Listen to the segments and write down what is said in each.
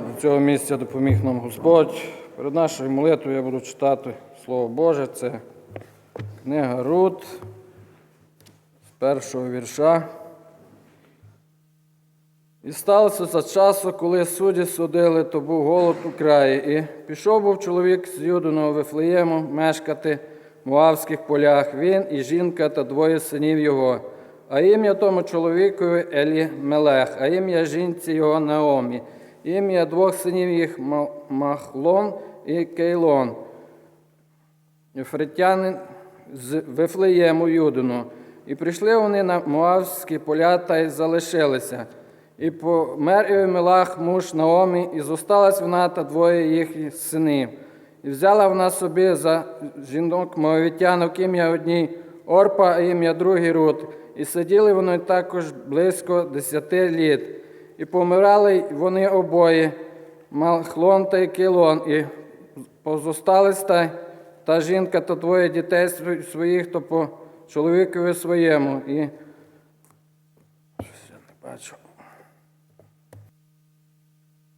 до цього місця допоміг нам Господь. Перед нашою молитвою я буду читати Слово Боже. Це книга Рут з першого вірша. І сталося за часу, коли судді судили, то був голод у краї. І пішов був чоловік з Юдиного Вифлеєму мешкати в Моавських полях, він і жінка та двоє синів його. А ім'я тому чоловікові Елі Мелех, а ім'я жінці його Наомі, ім'я двох синів їх Махлон і Кейлон. Ефретянин з Вифлеєму Юдину. І прийшли вони на Моавські поля та й залишилися. І помер Івмелах муж Наомі, і зосталась вона та двоє їх синів. І взяла вона собі за жінок моавітянок ім'я одній Орпа, а ім'я другий Рут. І сиділи вони також близько десяти літ. І помирали вони обоє, Малхлон та Кілон, і позостались та, та жінка та двоє дітей своїх, то по чоловікові своєму. І Щось я не бачу.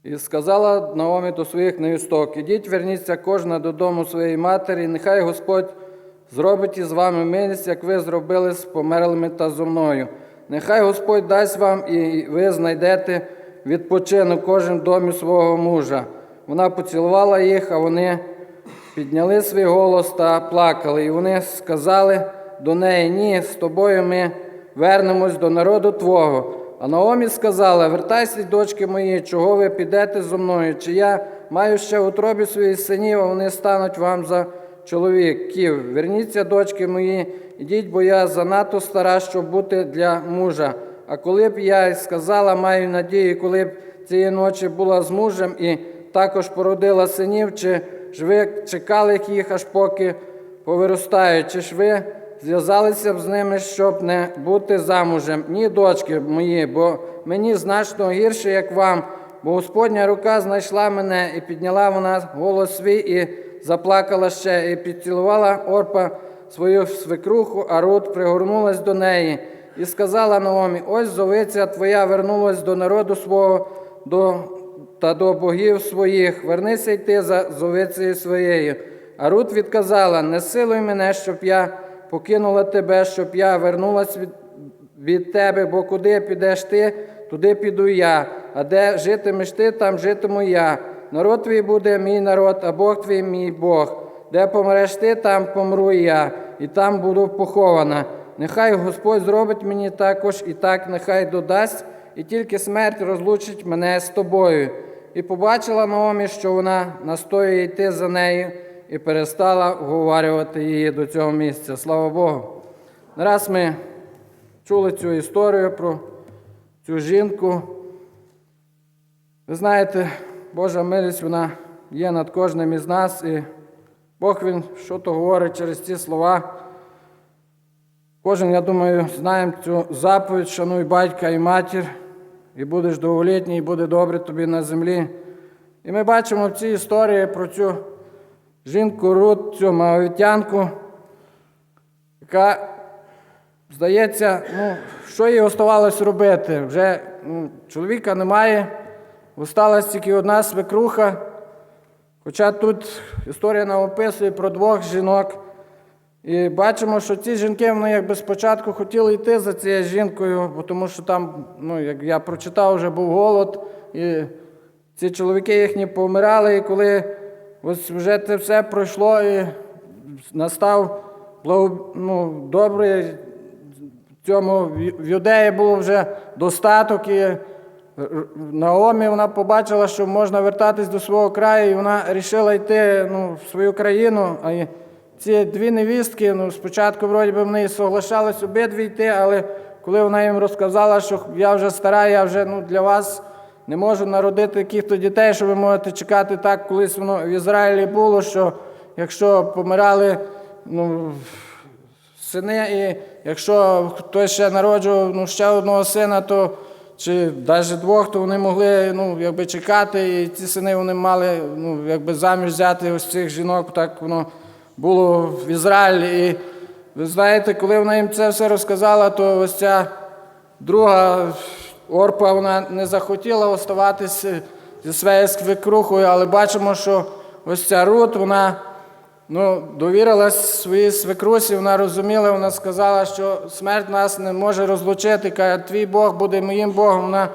І сказала Наомі до своїх невісток, ідіть, верніться кожна додому своєї матері, і нехай Господь зробить із вами милість, як ви зробили з померлими та зо мною. Нехай Господь дасть вам, і ви знайдете відпочинок кожен домі свого мужа. Вона поцілувала їх, а вони підняли свій голос та плакали. І вони сказали до неї: Ні, з тобою ми вернемось до народу Твого. А Наомі сказала: Вертайся, дочки мої, чого ви підете зо мною? Чи я маю ще в утробі своїх синів, а вони стануть вам за чоловіків. Верніться, дочки мої, ідіть, бо я занадто стара, щоб бути для мужа. А коли б я сказала, маю надію, коли б цієї ночі була з мужем і також породила синів, чи ж ви чекали їх, аж поки повиростають, чи ж ви зв'язалися б з ними, щоб не бути замужем? Ні, дочки мої, бо мені значно гірше, як вам, бо Господня рука знайшла мене і підняла вона голос свій і заплакала ще, і підцілувала Орпа свою свекруху, а Рут пригорнулась до неї і сказала Наомі: Ось зовиця твоя вернулась до народу свого до, та до богів своїх. Вернися й ти за зовицею своєю. А Рут відказала: Не силуй мене, щоб я покинула тебе, щоб я вернулась від, від тебе, бо куди підеш ти, туди піду я, а де житимеш ти, там житиму я. Народ твій буде мій народ, а Бог твій мій Бог. Де помреш ти, там помру і я, і там буду похована. Нехай Господь зробить мені також і так, нехай додасть, і тільки смерть розлучить мене з тобою. І побачила Наомі, що вона настоює йти за нею, і перестала вговарювати її до цього місця. Слава Богу. Нараз ми чули цю історію про цю жінку. Ви знаєте, Божа милість вона є над кожним із нас, і Бог Він що то говорить через ці слова. Кожен, я думаю, знаємо цю заповідь, шануй батька і матір, і будеш довголітній, і буде добре тобі на землі. І ми бачимо в цій історії про цю жінку Рут, цю маовітянку, яка, здається, ну, що їй оставалось робити? Вже ну, чоловіка немає, осталась тільки одна свекруха. Хоча тут історія нам описує про двох жінок. І бачимо, що ці жінки вони якби спочатку хотіли йти за цією жінкою, тому що там, ну, як я прочитав, вже був голод, і ці чоловіки їхні помирали, і коли ось вже це все пройшло і настав благо, ну, добрий, в цьому в юдеї був вже достаток, і Наомі вона побачила, що можна вертатись до свого краю, і вона вирішила йти ну, в свою країну. А ці дві невістки, ну, спочатку вроді би вони соглашались обидві йти, але коли вона їм розказала, що я вже стара, я вже ну, для вас не можу народити яких-то дітей, що ви можете чекати так, колись воно в Ізраїлі було, що якщо помирали ну, сини, і якщо хтось ще народжував ну, ще одного сина, то чи навіть двох, то вони могли ну, якби чекати, і ці сини вони мали ну, якби заміж взяти ось цих жінок, так воно було в Ізраїлі. І ви знаєте, коли вона їм це все розказала, то ось ця друга Орпа вона не захотіла оставатися зі своєю свекрухою, але бачимо, що ось ця Рут, вона ну, довірилась своїй свекрусі, вона розуміла, вона сказала, що смерть нас не може розлучити. Каже, твій Бог буде моїм Богом. Вона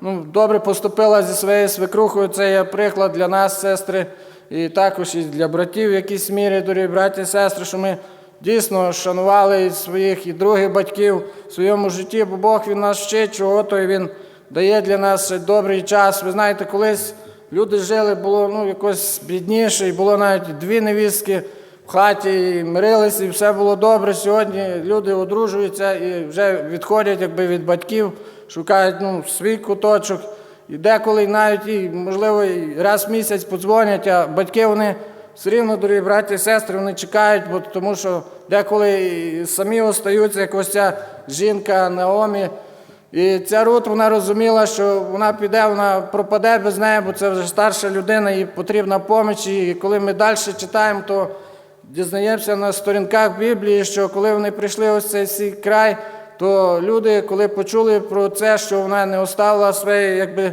ну, добре поступила зі своєю свекрухою. Це є приклад для нас, сестри, і також і для братів в якійсь мірі, дорогі браті і сестри, що ми дійсно шанували і своїх і других батьків в своєму житті, бо Бог він нас вчить, чого то і він дає для нас добрий час. Ви знаєте, колись люди жили, було ну, якось бідніше, і було навіть дві невістки в хаті, і мирилися, і все було добре. Сьогодні люди одружуються і вже відходять якби, від батьків, шукають ну, свій куточок. І деколи навіть, і, можливо, і раз в місяць подзвонять, а батьки вони все рівно, дорогі браті і сестри, вони чекають, бо, тому що деколи самі остаються, як ось ця жінка Наомі. І ця Рут, вона розуміла, що вона піде, вона пропаде без неї, бо це вже старша людина, їй потрібна поміч. І коли ми далі читаємо, то дізнаємося на сторінках Біблії, що коли вони прийшли ось цей свій край, то люди, коли почули про це, що вона не оставила своєї якби,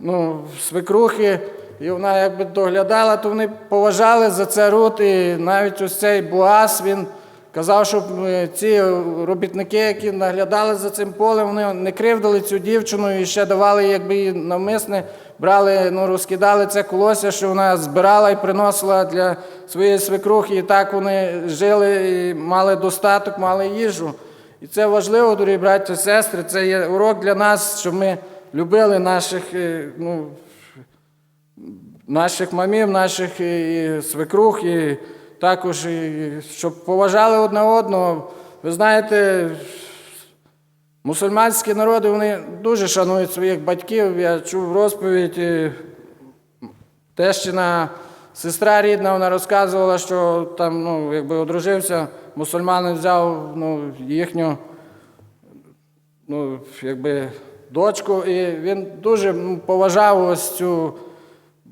ну, свекрухи, і вона якби доглядала, то вони поважали за це Рут. І навіть ось цей Буас, він казав, щоб е, ці робітники, які наглядали за цим полем, вони не кривдили цю дівчину і ще давали, якби її навмисне, брали, ну, розкидали це колося, що вона збирала і приносила для своєї свекрухи. І так вони жили і мали достаток, мали їжу. І це важливо, дорогі браті і сестри. Це є урок для нас, щоб ми любили наших, е, ну, наших мамів, наших і свекрух, і також щоб поважали одне одного. Ви знаєте, мусульманські народи вони дуже шанують своїх батьків. Я чув розповідь. Тещина сестра рідна, вона розказувала, що там, ну, якби одружився, мусульманин взяв ну, їхню ну, якби, дочку, і він дуже ну, поважав ось цю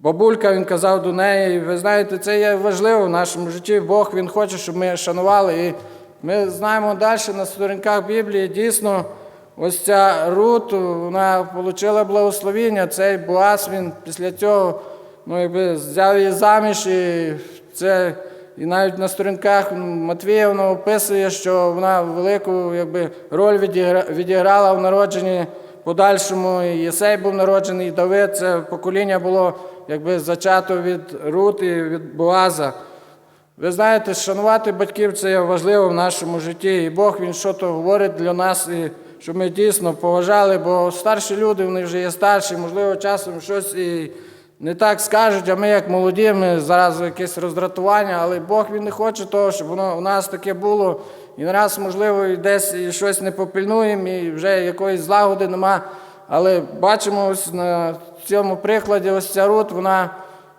бабулька, він казав до неї. Ви знаєте, це є важливо в нашому житті. Бог він хоче, щоб ми шанували. І ми знаємо далі на сторінках Біблії, дійсно, ось ця Рут, вона отримала благословіння. Цей Боас, він після цього ну, якби, взяв її заміж. І це і навіть на сторінках Матвія воно описує, що вона велику якби, роль відіграла в народженні подальшому. Єсей був народжений, Давид. Це покоління було якби зачато від Рут і від Боаза. Ви знаєте, шанувати батьків це є важливо в нашому житті. І Бог він що то говорить для нас, і щоб ми дійсно поважали, бо старші люди вони вже є старші, можливо, часом щось і не так скажуть, а ми, як молоді, ми зараз якесь роздратування, але Бог він не хоче того, щоб воно у нас таке було. І раз, можливо, і десь щось не попільнуємо, і вже якоїсь злагоди нема. Але бачимо ось на цьому прикладі, ось ця Рут, вона,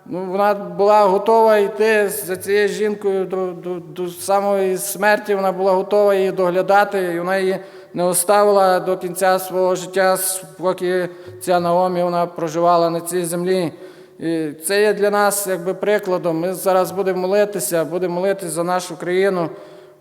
ну, вона була готова йти за цією жінкою до, до, до самої смерті, вона була готова її доглядати, і вона її не оставила до кінця свого життя, поки ця Наомі вона проживала на цій землі. І це є для нас якби прикладом. Ми зараз будемо молитися, будемо молитися за нашу країну,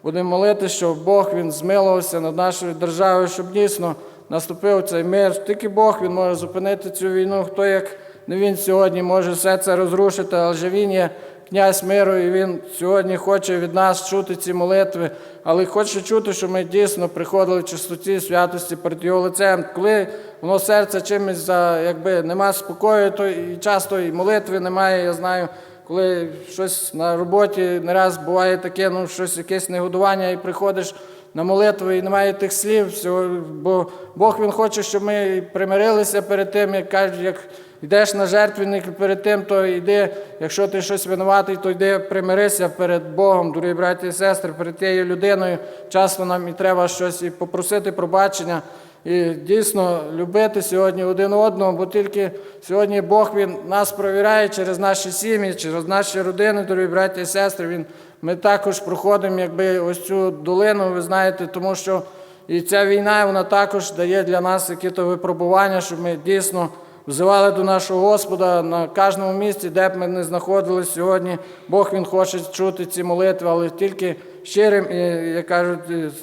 будемо молитися, щоб Бог він змилувався над нашою державою, щоб дійсно наступив цей мир. Тільки Бог він може зупинити цю війну. Хто як не він сьогодні може все це розрушити, але же він є князь миру, і він сьогодні хоче від нас чути ці молитви, але хоче чути, що ми дійсно приходили в чистоті, святості перед його лицем. Коли воно серце чимось за, якби нема спокою, то і часто і молитви немає. Я знаю, коли щось на роботі не раз буває таке, ну щось якесь негодування, і приходиш на молитву і немає тих слів, всього, бо Бог він хоче, щоб ми примирилися перед тим, як кажуть, як йдеш на жертвенник перед тим, то йди, якщо ти щось винуватий, то йди примирися перед Богом, дорогі браті і сестри, перед тією людиною. Часто нам і треба щось і попросити пробачення. І дійсно любити сьогодні один одного, бо тільки сьогодні Бог він нас провіряє через наші сім'ї, через наші родини, дорогі браті і сестри. Він, ми також проходимо якби ось цю долину, ви знаєте, тому що і ця війна вона також дає для нас які-то випробування, щоб ми дійсно взивали до нашого Господа на кожному місці, де б ми не знаходилися сьогодні. Бог він хоче чути ці молитви, але тільки щирим, і, як кажуть,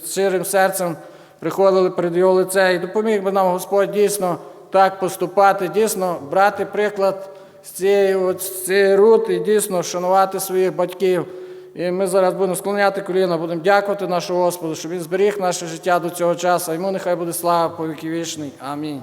щирим серцем приходили перед його лице. І допоміг би нам Господь дійсно так поступати, дійсно брати приклад з цієї, от, з цієї рути і дійсно шанувати своїх батьків. І ми зараз будемо склоняти коліна, будемо дякувати нашому Господу, щоб він зберіг наше життя до цього часу. Йому нехай буде слава по віки вічний. Амінь.